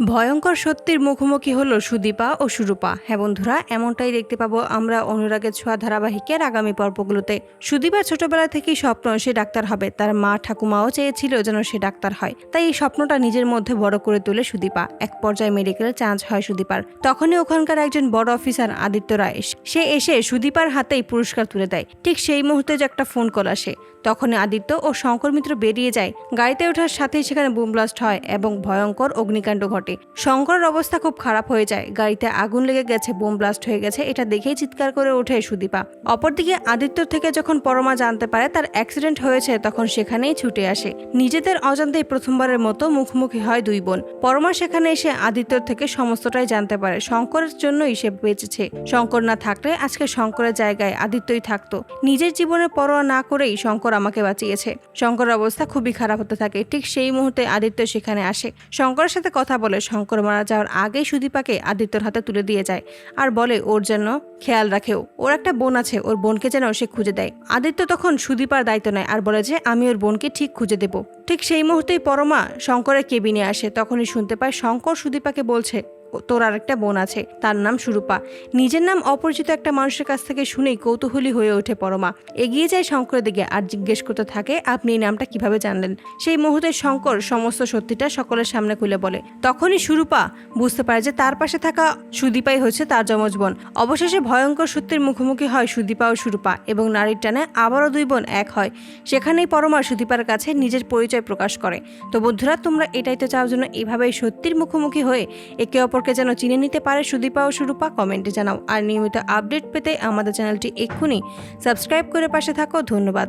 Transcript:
ভয়ঙ্কর সত্যির মুখোমুখি হলো সুদীপা ও সুরূপা। হ্যাঁ বন্ধুরা, এমনটাই দেখতে পাবো আমরা অনুরাগের ছোঁয়া ধারাবাহিকের আগামী পর্বগুলোতে। সুদীপা ছোটবেলা থেকেই স্বপ্ন সে ডাক্তার হবে। তার মা ঠাকুমাও চেয়েছিল যেন সে ডাক্তার হয়। তাই এই স্বপ্নটা নিজের মধ্যে বড় করে তোলে সুদীপা। এক পর্যায়ে মেডিকেল চান্স হয় সুদীপার। তখনই ওখানকার একজন বড় অফিসার আদিত্য রায় সে এসে সুদীপার হাতেই পুরস্কার তুলে দেয়। ঠিক সেই মুহূর্তে যে একটা ফোন কল আসে। তখনই আদিত্য ও শঙ্কর মিত্র বেরিয়ে যায়। গাড়িতে ওঠার সাথেই সেখানে বুম ব্লাস্ট হয় এবং ভয়ঙ্কর অগ্নিকাণ্ড ঘটে। শঙ্করের অবস্থা খুব খারাপ হয়ে যায়। গাড়িতে আগুন লেগে গেছে, বোম ব্লাস্ট হয়ে গেছে। এটা দেখেই চিৎকার করে ওঠে সুদীপা। অপরদিকে আদিত্য থেকে যখন পরমা জানতে পারে তার অ্যাক্সিডেন্ট হয়েছে, তখন সেখানেই ছুটে আসে। নিজেদের অজান্তেই প্রথমবারের মতো মুখোমুখি হয় দুই বোন। পরমা সেখানে এসে আদিত্যর থেকে সমস্তটাই জানতে পারে। শঙ্করের জন্যই সে বেঁচেছে। শঙ্কর না থাকলে আজকে শঙ্করের জায়গায় আদিত্যই থাকতো। নিজের জীবনে পরোয়া না করেই শঙ্কর আমাকে বাঁচিয়েছে। শঙ্করের অবস্থা খুবই খারাপ হতে থাকে। ঠিক সেই মুহূর্তে আদিত্য সেখানে আসে। শঙ্করের সাথে কথা বলে শঙ্কর মারা যাওয়ার আগেই সুদীপাকে আদিত্যর হাতে তুলে দিয়ে যায় আর বলে, ওর যেন খেয়াল রাখেও, ওর একটা বোন আছে, ওর বোনকে যেন সে খুঁজে দেয়। আদিত্য তখন সুদীপার দায়িত্ব নেয় আর বলে যে, আমি ওর বোনকে ঠিক খুঁজে দেব। ঠিক সেই মুহূর্তেই পরমা শঙ্করের কেবিনে আসে। তখনই শুনতে পায় শঙ্কর সুদীপাকে বলছে "ও, তোর আরেকটা বোন আছে তার নাম সুরূপা। নিজের নাম অপরিচিত একটা মানুষের কাছ থেকে শুনেই কৌতূহলী হয়ে ওঠে পরমা। এগিয়ে যায় শঙ্করের দিকে আর জিজ্ঞেস করতে থাকে আপনি এই নামটা কীভাবে জানলেন? সেই মুহূর্তে শঙ্কর সমস্ত সত্যিটা সকলের সামনে খুলে বলে তখনই সুরূপা বুঝতে পারে যে তার পাশে থাকা সুদীপাই হচ্ছে তার যমজ বোন। অবশেষে ভয়ঙ্কর সত্যের মুখোমুখি হয় সুদীপা ও সুরূপা এবং নারীর টানে আবারও দুই বোন এক হয়। সেখানেই পরমা সুদীপার কাছে নিজের পরিচয় প্রকাশ করে। তো বন্ধুরা তোমরা এটাই তো চাও যেন এভাবেই সত্যির মুখোমুখি হয়ে একে অপরকে যেন চিনে নিতে পারে সুদীপা ও সুরূপা, কমেন্টে জানাও। আর নিয়মিত আপডেট পেতে আমাদের চ্যানেলটি এক্ষুনি সাবস্ক্রাইব করে পাশে থাকো। ধন্যবাদ।